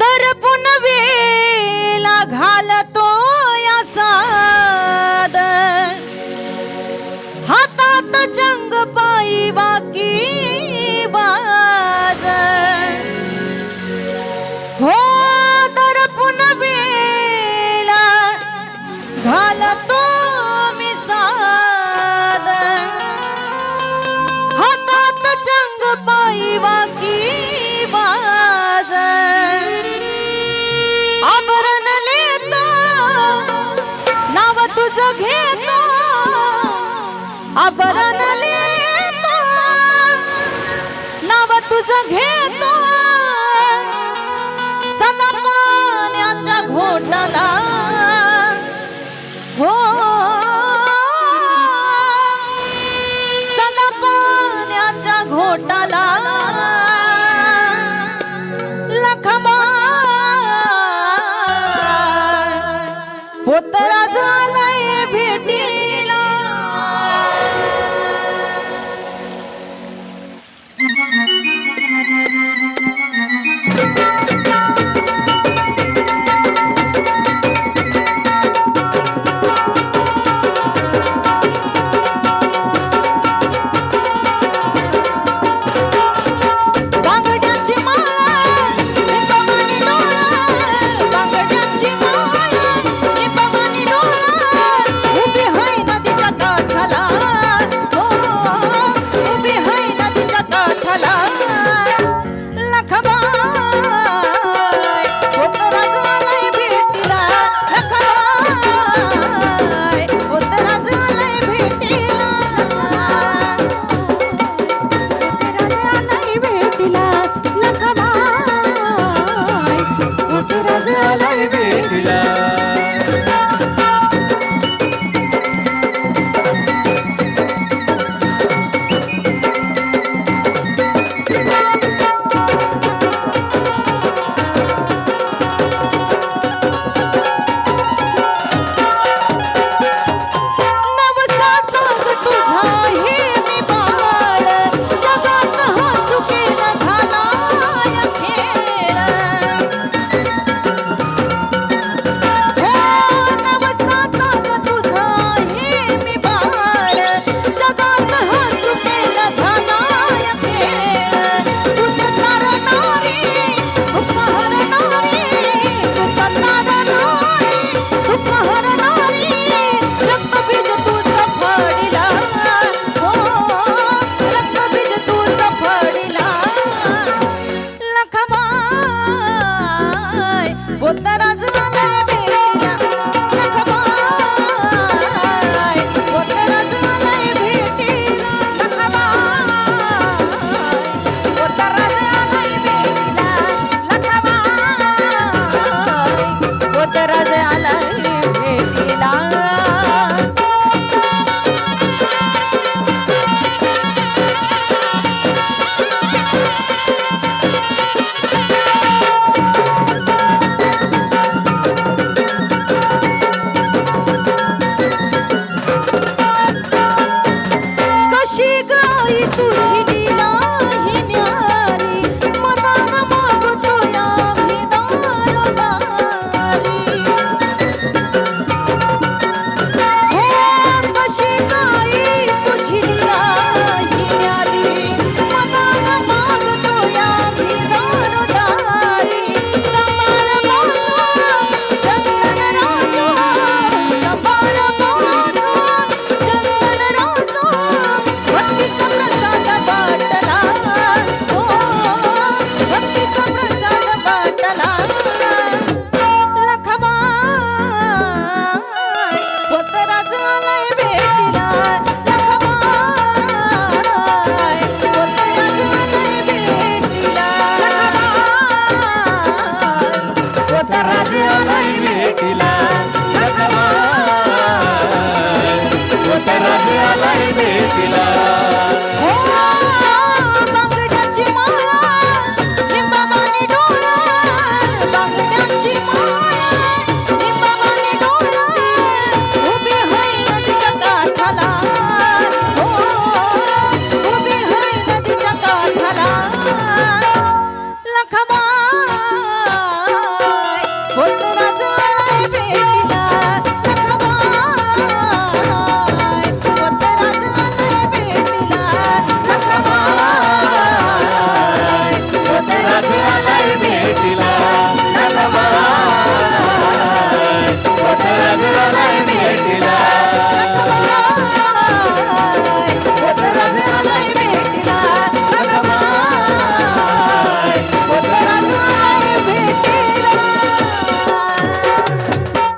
दर्पून वेला घाल तो या साद. हातात जंग पायी बाकी बा घेतो सदा पाण्याच्या घोटाला. हो. सदा पाण्याच्या घोटाला. लखमा. होत 七个一，度天地。राजा नाही भेटिला राजा नाही भेटिला